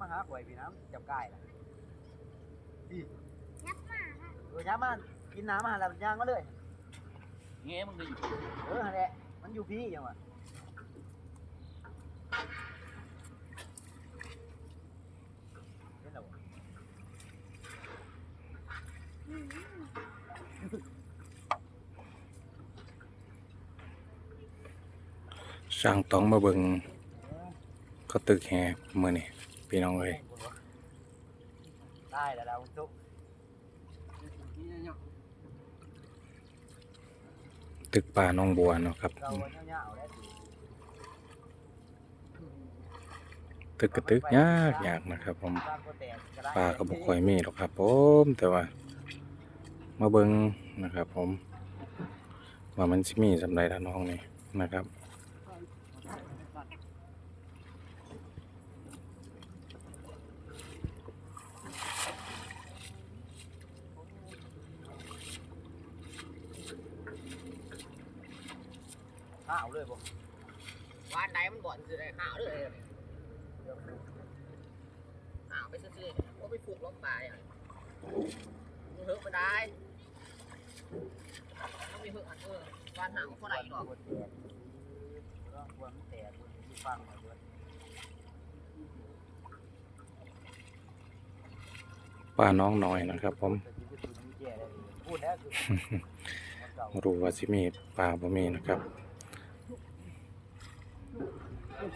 มาหาข่อยพี่น้ำจับกายล่ะพี่ยับมาฮะเออย้ำมากินน้ำมาแล้วย่างมาเลยเงี้ยมึงก็อยู่เออนั่นแหละมันอยู่พี่ยังวะเห็นแล้วบ่สร้างต้องมาเบิ่งเขาตึกแฮมื้อนี้ พี่น้องเอ้ยได้แล้วเราจุกตึกป่าหนองบัวเนาะครับ ตึกกระตึกยากยากนะครับ ผมป่าก็บ่ค่อยมีหรอกครับ ผมแต่ว่า มาเบิ่งนะครับ ผมว่ามันสิมีสำใดล่ะน้องนี่นะครับ ข้าวเลยบ่วานใดมันบ่อนคือได้ข้าวเลยข้าวไปซื้อๆก็ไปผูกล้มตายอะมึงเฮิร์กไปได้ต้องมีเฮิร์กอันเออวานหางเท่าไหร่หรอกควรแตกต้องควรแตกที่ฟังมาด้วยป่าน้องน้อยนะครับ ผมพูดแล้วคือมันเก่าบ่รู้ว่าสิมีป่าบ่มีนะครับ ไม่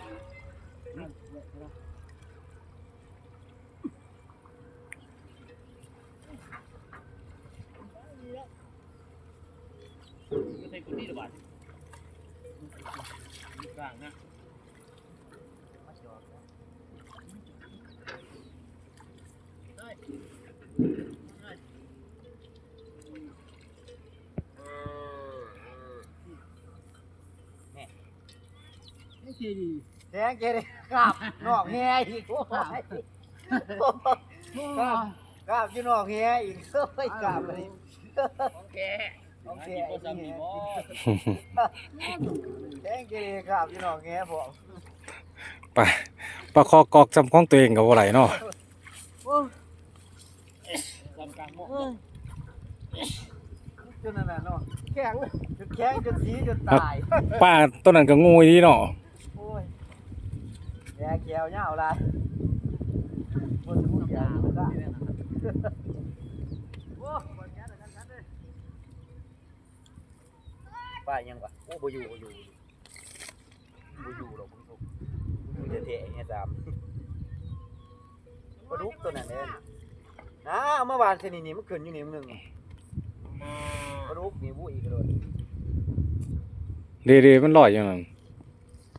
ใช่คนนี้หรอบ้านกลางนะ มันหยอกนะ ไม่ใช่ดีแทงเกเลยกราบนอกแฮอีกโอ้ยกราบกราบอยู่นอกแฮอีกเฮ้ยกราบเลยโอเคโอเคโอ้ยมีบ่แทงเกเลยกราบอยู่นอกแฮผมป่าป่าคอกอกจำของตัวเองก็บ่ไหลเนาะลำกลางหม้อจนนั่นน่ะเนาะแข็งจนแข็งจนสีจนตายป่าต้นนั้นก็งูดีเนาะโอ้ย แย่แก้วเหงาลายคนพูดยาวมันได้โอ้บ่แย่แล้วกันกันเด้ป้ายังวะโอ้บ่อยู่บ่อยู่บ่อยู่หรอกผมทุกอยู่จะเทะเนี่ยตามปลาดุกตัวนั้นเด้นะเอามาวานเสนี่นี่มันขึ้นอยู่นี่มึงหนึงปลาดุกนี่วู้อีกเลยเดๆมันลอยอยู่นั่น